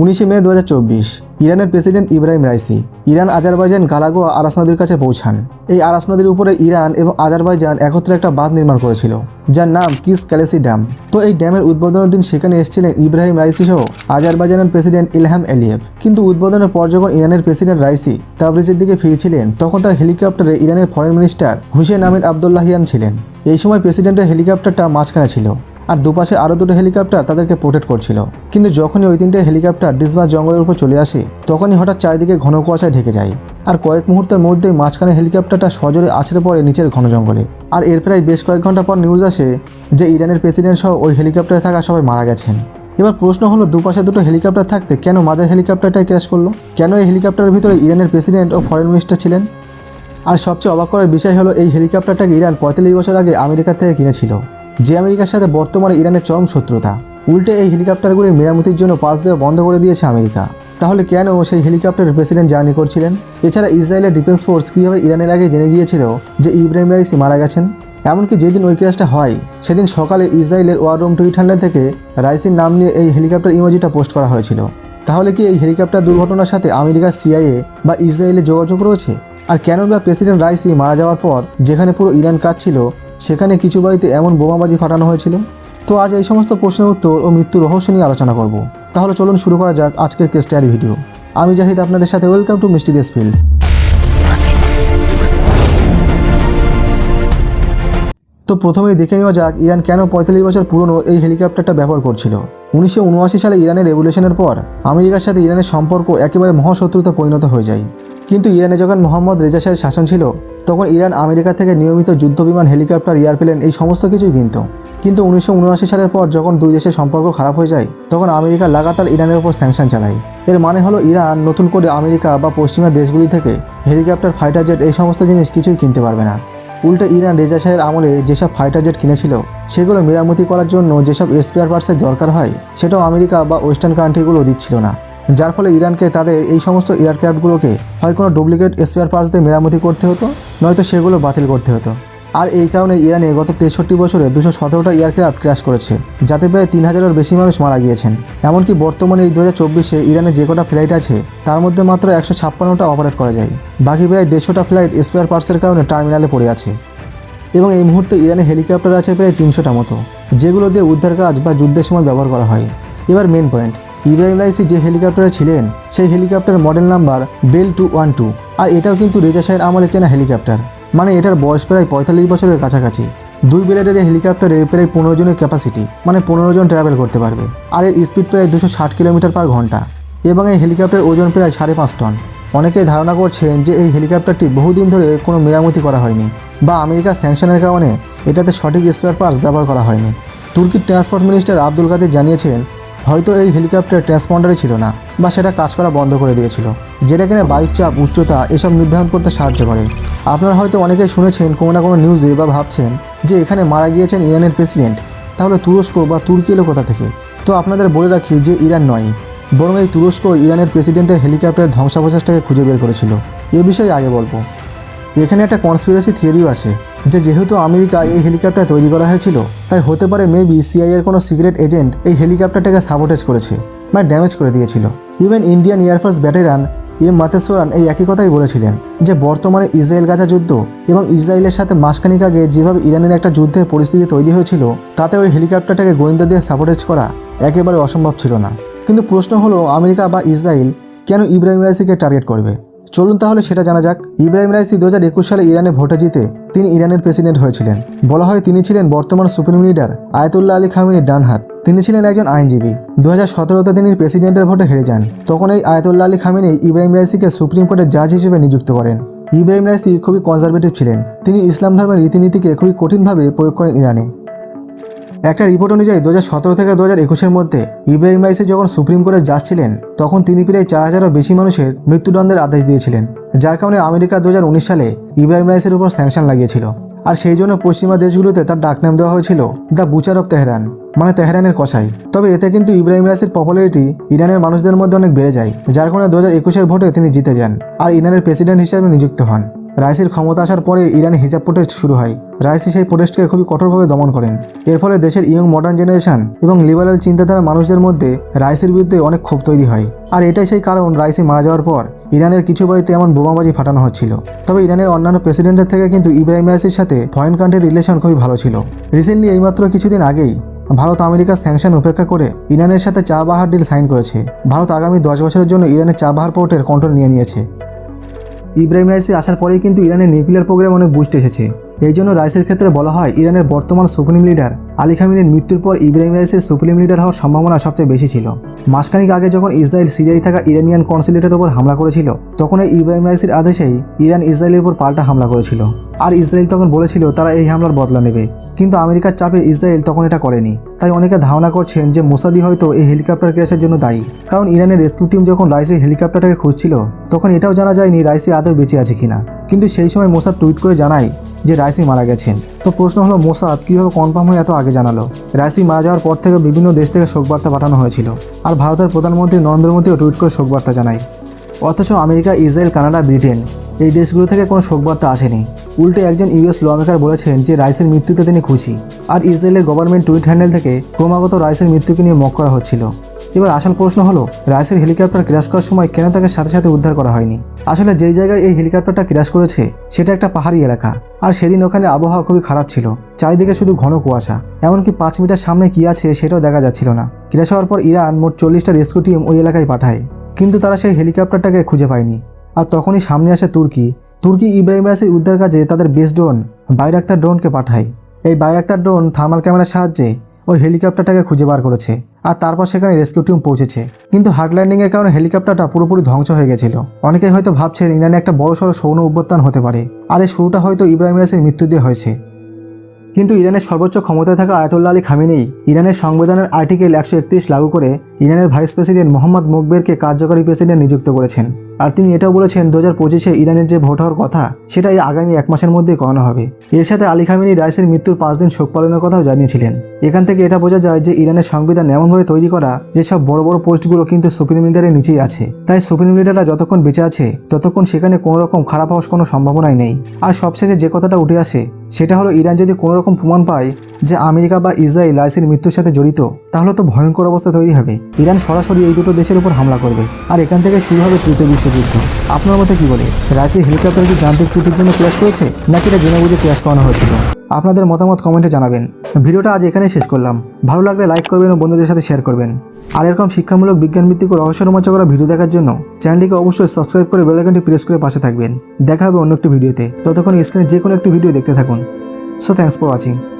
উনিশে মে দু হাজার চব্বিশ, ইরানের president Ebrahim Raisi Iran, Azerbaijan গালাগোয়া Aras নদীর কাছে পৌঁছান। এই আরাস নদীর উপরে ইরান এবং আজারবাইজান একত্রে একটা বাঁধ নির্মাণ করেছিল, যার নাম কিস ক্যালেসি ড্যাম। তো এই ড্যামের উদ্বোধনের দিন সেখানে এসেছিলেন ইব্রাহিম রাইসি সহ আজারবাইজানের প্রেসিডেন্ট ইলহাম এলিয়েভ কিন্তু উদ্বোধনের পর যখন ইরানের প্রেসিডেন্ট রাইসি তাবরিজের দিকে ফিরছিলেন, তখন তার হেলিকপ্টারে ইরানের foreign minister Hossein Amir Abdollahian ছিলেন। এই সময় প্রেসিডেন্টের হেলিকপ্টারটা মাঝখানে ছিল। আর দুপাশে আরও দুটো হেলিকপ্টার তাদেরকে প্রোটেক্ট করছিল। কিন্তু যখনই ওই তিনটে হেলিকপ্টার ডিসবাস জঙ্গলের উপর চলে আসে, তখনই হঠাৎ চারিদিকে ঘন কুয়াশায় ঢেকে যায়। আর কয়েক মুহূর্তের মধ্যেই মাঝখানে হেলিকপ্টারটা সজোরে আছড়ে পড়ে নিচের ঘন জঙ্গলে। আর এর প্রায় বেশ কয়েক ঘণ্টা পর নিউজ আসে যে ইরানের প্রেসিডেন্ট সহ ওই হেলিকপ্টারে থাকা সবাই মারা গেছেন। এবার প্রশ্ন হলো, দুপাশে দুটো হেলিকপ্টার থাকতে কেন মাঝার হেলিকপ্টারটাই ক্র্যাশ করল? কেন এই হেলিকপ্টারের ভিতরে ইরানের প্রেসিডেন্ট ও ফরেন মিনিস্টার ছিলেন? আর সবচেয়ে অবাক করার বিষয় হলো, এই হেলিকপ্টারটাকে ইরান পঁয়তাল্লিশ বছর আগে আমেরিকা থেকে কিনেছিল। যে আমেরিকার সাথে বর্তমানে ইরানের চরম শত্রুতা, উল্টে এই হেলিকপ্টারগুলির মেরামতির জন্য পাস দেওয়া বন্ধ করে দিয়েছে আমেরিকা। তাহলে কেন সেই হেলিকপ্টারের প্রেসিডেন্ট জার্নি করছিলেন? এছাড়া ইসরায়েলের ডিফেন্স ফোর্স কীভাবে ইরানের আগে জেনে গিয়েছিল যে ইব্রাহিম রাইসি মারা গেছেন? এমনকি যেদিন ওই ক্র্যাশটা হয়, সেদিন সকালে ইসরায়েলের ওয়ার রুম টুইট হ্যান্ডেল থেকে রাইসির নাম নিয়ে এই হেলিকপ্টার ইমোজিটা পোস্ট করা হয়েছিল। তাহলে কি এই হেলিকপ্টার দুর্ঘটনার সাথে আমেরিকার সিআইএ বা ইসরায়েলের যোগাযোগ রয়েছে? আর কেন বা প্রেসিডেন্ট রাইসি মারা যাওয়ার পর যেখানে পুরো ইরান কাটছিল সেখানে কিছু বাড়িতে এমন বোমাবাজি ফাটানো হয়েছিল। তো আজ এই সমস্ত প্রশ্নের উত্তর ও মৃত্যুর রহস্য নিয়ে আলোচনা করব। তাহলে চলুন শুরু করা যাক আজকের কেস্টারি ভিডিও আমি জাহিদ, আপনাদের সাথে ওয়েলকাম টু মিস্টিরিয়াস ফিল্ড তো প্রথমেই দেখে নেওয়া যাক ইরান কেন পঁয়তাল্লিশ বছর পুরনো এই হেলিকপ্টারটা ব্যবহার করছিল। উনিশশো উনআশি সালে ইরানের রেভুলেশনের পর আমেরিকার সাথে ইরানের সম্পর্ক একেবারে মহাশত্রুতা পরিণত হয়ে যায়। কিন্তু ইরানে যখন মোহাম্মদ রেজা শাহের শাসন ছিল তখন ইরান আমেরিকা থেকে নিয়মিত যুদ্ধবিমান, হেলিকপ্টার, এয়ারপ্লেন এই সমস্ত কিছুই কিনত। কিন্তু উনিশশো উনআশি সালের পর যখন দুই দেশের সম্পর্ক খারাপ হয়ে যায়, তখন আমেরিকা লাগাতার ইরানের উপর স্যাংশন চালায়। এর মানে হলো ইরান নতুন করে আমেরিকা বা পশ্চিমা দেশগুলি থেকে হেলিকপ্টার ফাইটার জেট এই সমস্ত জিনিস কিছুই কিনতে পারবে না। উল্টে ইরান রেজা শাহের আমলে যেসব ফাইটার জেট কিনেছিল, সেগুলো মেরামতি করার জন্য যেসব স্পেয়ার পার্টসের দরকার হয়, সেটাও আমেরিকা বা ওয়েস্টার্ন কান্ট্রিগুলো দিচ্ছিল না। যার ফলে ইরানকে তাদের এই সমস্ত এয়ারক্রাফটগুলোকে হয় কোনো ডুপ্লিকেট স্পেয়ার পার্টস দিয়ে মেরামতি করতে হতো, নয়তো সেগুলো বাতিল করতে হতো। আর এই কারণে ইরানে গত তেষট্টি বছরে দুশো সতেরোটা এয়ারক্রাফট ক্র্যাশ করেছে, যাতে প্রায় তিন হাজারের বেশি মানুষ মারা গিয়েছেন। এমনকি বর্তমানে এই দু হাজার চব্বিশে ইরানে যে কটা ফ্লাইট আছে, তার মধ্যে মাত্র একশো ছাপ্পান্নটা অপারেট করা যায়। বাকি প্রায় দেড়শোটা ফ্লাইট স্পেয়ার পার্টসের কারণে টার্মিনালে পড়ে আছে। এবং এই মুহূর্তে ইরানে হেলিকপ্টার আছে প্রায় তিনশোটা মতো, যেগুলো দিয়ে উদ্ধার কাজ বা যুদ্ধের সময় ব্যবহার করা হয়। এবার মেন পয়েন্ট ইব্রাহিম রাইসি যে হেলিকপ্টারে ছিলেন, সেই helicopter model number Bell two one two, আর এটাও কিন্তু রেজা শাহের আমলে কেনা হেলিকপ্টার। মানে এটার বয়স প্রায় পঁয়তাল্লিশ বছরের কাছাকাছি। দুই ব্লেডের এই হেলিকপ্টারে প্রায় পনেরো জনের ক্যাপাসিটি মানে পনেরো জন ট্রাভেল করতে পারবে, আর এর স্পিড প্রায় দুশো ষাট কিলোমিটার পার ঘণ্টা। এবং এই হেলিকপ্টার ওজন প্রায় সাড়ে পাঁচ টন অনেকেই ধারণা করছেন যে এই হেলিকপ্টারটি বহুদিন ধরে কোনো মেরামতি করা হয়নি, বা আমেরিকার স্যাংশনের কারণে এটাতে সঠিক স্পেয়ার পার্টস ব্যবহার করা হয়নি। তুর্কির ট্রান্সপোর্ট মিনিস্টার আব্দুল কাদের জানিয়েছেন হয়তো এই হেলিকপ্টার ট্রান্সপন্ডারে ছিল না, বা সেটা কাজ করা বন্ধ করে দিয়েছিল। যেটা কিনা বায়ুর চাপ, উচ্চতা, এসব নির্ধারণ করতে সাহায্য করে। আপনারা হয়তো অনেকেই শুনেছেন, কোনো না কোনো নিউজে বা ভাবছেন যে এখানে মারা গিয়েছেন ইরানের প্রেসিডেন্ট। তাহলে তুরস্ক বা তুর্কি এলো কোথা থেকে? তো আপনাদের বলে রাখি যে ইরান নয়, বরং এই তুরস্ক ইরানের প্রেসিডেন্টের হেলিকপ্টারের ধ্বংসাবশেষটাকে খুঁজে বের করেছিল। এ বিষয়ে আগে বলব। এখানে একটা কনস্পিরেসি থিওরিও আছে, যে যেহেতু আমেরিকা এই হেলিকপ্টার তৈরি করা হয়েছিল, তাই হতে পারে মেবি সিআইয়ের কোনো সিক্রেট এজেন্ট এই হেলিকপ্টারটাকে সাবোটেজ করেছে বা ড্যামেজ করে দিয়েছিল। Even Indian air force veteran M Matheswaran এই একই কথাই বলেছিলেন, যে বর্তমানে ইসরায়েল গাজা যুদ্ধ এবং ইসরায়েলের সাথে মাসখানিক আগে যেভাবে ইরানের একটা যুদ্ধের পরিস্থিতি তৈরি হয়েছিল, তাতে ওই হেলিকপ্টারটাকে গোয়েন্দা দিয়ে সাবোটেজ করা একেবারে অসম্ভব ছিল না। কিন্তু প্রশ্ন হলো, আমেরিকা বা ইসরায়েল কেন ইব্রাহিম রাইসিকে টার্গেট করবে? চলুন তাহলে সেটা জানা যাক। ইব্রাহিম রাইসি দু হাজার একুশ সালে ইরানে ভোটে জিতে তিনি ইরানের প্রেসিডেন্ট হয়েছিলেন। বলা হয় তিনি ছিলেন বর্তমান সুপ্রিম লিডার আয়তুল্লাহ আলী খামিনের ডান হাত তিনি ছিলেন একজন আইনজীবী। দু হাজার সতেরোতে তিনি প্রেসিডেন্টের ভোটে হেরে যান। তখন এই আয়তুল্লাহ আলী খামিনী ইব্রাহিম রাইসিকে সুপ্রিম কোর্টের জাজ হিসেবে নিযুক্ত করেন। ইব্রাহিম রাইসি খুবই কনজারভেটিভ ছিলেন। তিনি ইসলাম ধর্মের রীতিনীতিকে খুবই কঠিনভাবে প্রয়োগ করেন ইরানে। একটা রিপোর্ট অনুযায়ী দু হাজার সতেরো থেকে দু হাজার একুশের মধ্যে ইব্রাহিম রাইসি যখন সুপ্রিম কোর্টে জাজ ছিলেন তখন তিনি প্রায় চার হাজারও বেশি মানুষের মৃত্যুদণ্ডের আদেশ দিয়েছিলেন, যার কারণে আমেরিকা দু হাজার উনিশ সালে ইব্রাহিম রাইসের উপর স্যাংশন লাগিয়েছিল। আর সেই জন্য পশ্চিমা দেশগুলোতে তার ডাকনাম দেওয়া হয়েছিল দ্য বুচার অফ তেহরান মানে তেহরানের কষাই তবে এতে কিন্তু ইব্রাহিম রাইসির পপুলারিটি ইরানের মানুষদের মধ্যে অনেক বেড়ে যায়, যার কারণে দু হাজার একুশের ভোটে তিনি জিতে যান, আর ইরানের প্রেসিডেন্ট হিসেবে নিযুক্ত হন। রাইসির ক্ষমতা আসার পরে ইরানে হিজাব প্রোটেস্ট শুরু হয়। রাইসি সেই প্রোটেস্টকে খুবই কঠোরভাবে দমন করেন। এর ফলে দেশের ইয়ং মডার্ন জেনারেশন এবং লিবারাল চিন্তাধারা মানুষদের মধ্যে রাইসির বিরুদ্ধে অনেক ক্ষোভ তৈরি হয়। আর এটাই সেই কারণ রাইসি মারা যাওয়ার পর ইরানের কিছু বাড়িতে এমন বোমাবাজি ফাটানো হচ্ছিল। তবে ইরানের অন্যান্য প্রেসিডেন্টের থেকে কিন্তু ইব্রাহিম রাইসির সাথে ফরেন কান্ট্রির রিলেশন খুবই ভালো ছিল। রিসেন্টলি এইমাত্র কিছুদিন আগেই ভারত আমেরিকার স্যাংশন উপেক্ষা করে ইরানের সাথে চা বাহার ডিল সাইন করেছে। ভারত আগামী দশ বছরের জন্য ইরানের চা বাহার পোর্টের কন্ট্রোল নিয়ে নিয়েছে। ইব্রাহিম রাইসি আসার পরেই কিন্তু ইরানের নিউক্লিয়ার প্রোগ্রাম অনেক বুস্ট এসেছে। এই জন্য রাইসের ক্ষেত্রে বলা হয় ইরানের বর্তমান সুপ্রিম লিডার আলী খামিনের মৃত্যুর পর ইব্রাহিম রাইসের সুপ্রিম লিডার হওয়ার সম্ভাবনা সবচেয়ে বেশি ছিল। মাসখানিক আগে যখন ইসরায়েল সিরিয়ায় থাকা ইরানিয়ান কনসুলেটের ওপর হামলা করেছিল, তখন এই ইব্রাহিম রাইসির আদেশেই ইরান ইসরায়েলের উপর পাল্টা হামলা করেছিল। আর ইসরায়েল তখন বলেছিল, তারা এই হামলার বদলা নেবে। কিন্তু আমেরিকার চাপে ইসরায়েল তখন এটা করেনি। তাই অনেকে ধারণা করছেন যে মোসাদি হয়তো এই হেলিকপ্টার ক্র্যাশের জন্য দায়ী। কারণ ইরানের রেস্কিউ টিম যখন রাইসের হেলিকপ্টারটাকে খুঁজছিল, তখন এটাও জানা যায়নি রাইসি আদৌ বেঁচে আছে কিনা। কিন্তু সেই সময় মোসাদ টুইট করে জানায় যে রাইসি মারা গেছেন। তো প্রশ্ন হলো, মোসাদ কীভাবে কনফার্ম হয়ে এত আগে জানালো? রাইসি মারা যাওয়ার পর থেকে বিভিন্ন দেশ থেকে শোকবার্তা পাঠানো হয়েছিল। আর ভারতের প্রধানমন্ত্রী নরেন্দ্র মোদীও টুইট করে শোকবার্তা জানায়। অথচ আমেরিকা, ইসরায়েল, কানাডা, ব্রিটেন এই দেশগুলো থেকে কোনো শোকবার্তা আসেনি। উল্টে একজন ইউএস লমেকার বলেছেন যে রাইসের মৃত্যুতে তিনি খুশি। আর ইসরায়েলের গভর্নমেন্ট টুইট হ্যান্ডেল থেকে ক্রমাগত রাইসের মৃত্যুকে নিয়ে মক করা হচ্ছিল। এবার আসল প্রশ্ন হলো, রাইসের হেলিকপ্টার ক্র্যাশ করার সময় কেন তাকে সাথে সাথে উদ্ধার করা হয়নি? আসলে যেই জায়গায় এই হেলিকপ্টারটা ক্র্যাশ করেছে, সেটা একটা পাহাড়ি এলাকা। আর সেদিন ওখানে আবহাওয়া খুবই খারাপ ছিল। চারিদিকে শুধু ঘন কুয়াশা। এমনকি পাঁচ মিটার সামনে কি আছে সেটাও দেখা যাচ্ছিল না। ক্র্যাশ হওয়ার পর ইরান মোট চল্লিশটা রেস্কিউ টিম ওই এলাকায় পাঠায়। কিন্তু তারা সেই হেলিকপ্টারটাকে খুঁজে পায়নি। আর তখনই সামনে আসে তুর্কি। তুর্কি ইব্রাহিম রাসির উদ্ধার কাজে তাদের বেস ড্রোন, বাইরাক্তার ড্রোনকে পাঠায়। এই বাইরাক্তার ড্রোন থার্মাল ক্যামেরার সাহায্যে ওই হেলিকপ্টারটাকে খুঁজে বার করেছে আর তারপর সেখানে রেস্কিউ টিম পৌঁছেছে। কিন্তু হার্ড ল্যান্ডিংয়ের কারণে হেলিকপ্টারটা পুরোপুরি ধ্বংস হয়ে গেছিল। অনেকেই হয়তো ভাবছেন ইরানে একটা বড় সড়ো সৌন অভ্যুত্থান হতে পারে আর এই শুরুটা হয়তো ইব্রাহিম রাসির মৃত্যু দিয়ে হয়েছে। কিন্তু ইরানের সর্বোচ্চ ক্ষমতায় থাকা আয়াতুল্লাহ আলী খামিনেই ইরানের সংবিধানের আর্টিকেল একশো একত্রিশ লাগু করে ইরানের ভাইস প্রেসিডেন্ট মোহাম্মদ মোকবেরকে কার্যকরী প্রেসিডেন্ট নিযুক্ত করেছেন। আর তিনি এটাও বলেছেন দু হাজার পঁচিশে ইরানের যে ভোট হওয়ার কথা সেটা এই আগামী এক মাসের মধ্যেই করানো হবে। এর সাথে আলী খামিনী রাইসের মৃত্যুর পাঁচ দিন শোক পালনের কথাও জানিয়েছিলেন। এখান থেকে এটা বোঝা যায় যে ইরানের সংবিধান এমনভাবে তৈরি করা, যেসব বড় বড় পোস্টগুলো কিন্তু সুপ্রিম লিডারের নিচেই আছে। তাই সুপ্রিম লিডাররা যতক্ষণ বেঁচে আছে, ততক্ষণ সেখানে কোনো রকম খারাপ হওয়ার কোনো সম্ভাবনাই নেই। আর সবশেষে যে কথাটা উঠে আসে, সেটা হলো, ইরান যদি কোনো রকম প্রমাণ পায় যে আমেরিকা বা ইসরায়েল রাইসের মৃত্যুর সাথে জড়িত, তাহলে তো ভয়ঙ্কর অবস্থা তৈরি হবে। ইরান সরাসরি এই দুটো দেশের উপর হামলা করবে। আর এখান থেকে শুরু হবে তৃতীয় বিশ্বযুদ্ধ। আপনার মতে কি বলে? রাইসের হেলিকপ্টার কি যান্ত্রিক ত্রুটির জন্য ক্র্যাশ করেছে? নাকি এটা জেনে বুঝে ক্র্যাশ করানো হয়েছিল? আপনাদের মতামত কমেন্টে জানাবেন। ভিডিওটা আজ এখানেই শেষ করলাম। ভালো লাগলে লাইক করবেন ও বন্ধুদের সাথে শেয়ার করবেন। আর এরকম শিক্ষামূলক, বিজ্ঞানভিত্তিক ও রহস্য রোমাঞ্চ করা ভিডিও দেখার জন্য চ্যানেলটিকে অবশ্যই সাবস্ক্রাইব করে বেলাইকনটি প্রেস করে পাশে থাকবেন। দেখা হবে অন্য একটি ভিডিওতে। ততক্ষণ স্ক্রিনে যে কোনো একটি ভিডিও দেখতে থাকুন। So thanks for watching